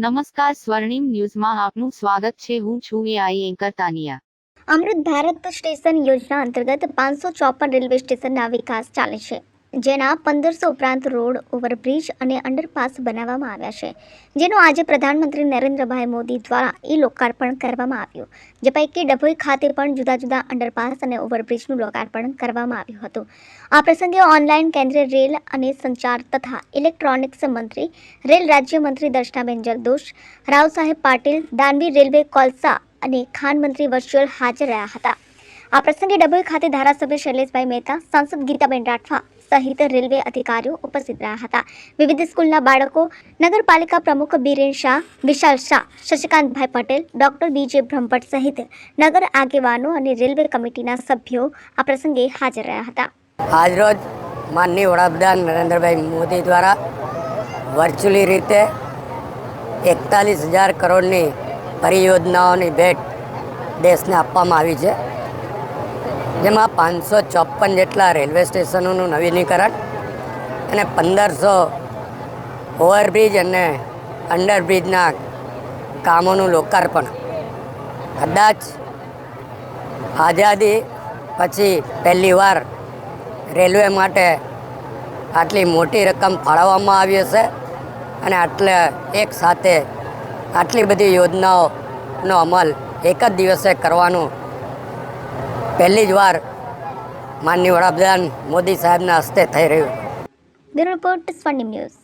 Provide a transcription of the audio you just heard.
નમસ્કાર સ્વર્ણિમ ન્યૂઝમાં આપનું સ્વાગત છે. હું છું AI anchor Tania. Amrit Bharat station Yojana અંતર્ગત પાંચસો ચોપન રેલવે સ્ટેશનના વિકાસ ચાલે છે. જેના પંદરસો ઉપરાંત રોડ, ઓવરબ્રિજ અને અંડરપાસ બનાવવામાં આવ્યા છે, જેનો આજે પ્રધાનમંત્રી નરેન્દ્રભાઈ મોદી દ્વારા ઈ લોકાર્પણ કરવામાં આવ્યું. જે પૈકી ડભોઈ ખાતે પણ જુદા જુદા અંડરપાસ અને ઓવરબ્રિજનું લોકાર્પણ કરવામાં આવ્યું હતું. આ પ્રસંગે ઓનલાઈન કેન્દ્રીય રેલ અને સંચાર તથા ઇલેક્ટ્રોનિક્સ મંત્રી, રેલ રાજ્યમંત્રી દર્શનાબેન જરદોશ, રાવ સાહેબ પાટીલ, દાનવી રેલવે કોલસા અને ખાન મંત્રી વર્ચ્યુઅલ હાજર રહ્યા હતા. આ પ્રસંગે ડભોઈ ખાતે ધારાસભ્ય શૈલેષભાઈ મહેતા, સાંસદ ગીતાબેન રાઠવા સહિત રેલવે અધિકારીઓ ઉપસ્થિત રહ્યા હતા વિવિધ સ્કૂલના બાળકો નગરપાલિકા પ્રમુખ બીરેન શાહ વિશાલ શાહ શશિકાંતભાઈ Patel doctor B J Brahmbhatt સહિત નગર આગેવાનો અને રેલવે કમિટીના સભ્યો આ પ્રસંગે હાજર રહ્યા હતા આજરોજ માનનીય વડાપ્રધાન નરેન્દ્રભાઈ મોદી દ્વારા વર્ચ્યુઅલી રીતે એકતાલીસ હજાર કરોડની પરિયોજનાઓની ભેટ દેશને આપવામાં આવી છે જેમાં પાંચસો ચોપન જેટલા રેલવે સ્ટેશનોનું નવીનીકરણ અને પંદરસો ઓવરબ્રિજ અને અંડરબ્રિજના કામોનું લોકાર્પણ. કદાચ આઝાદી પછી પહેલી વાર રેલવે માટે આટલી મોટી રકમ ફાળવવામાં આવી હશે અને આટલે એક સાથે આટલી બધી યોજનાઓનો અમલ એક જ દિવસે કરવાનું પહેલી જ વાર માનનીય વડાપ્રધાન મોદી સાહેબના હસ્તે થઈ રહ્યું. રિપોર્ટ સ્વર્ણિમ ન્યૂઝ.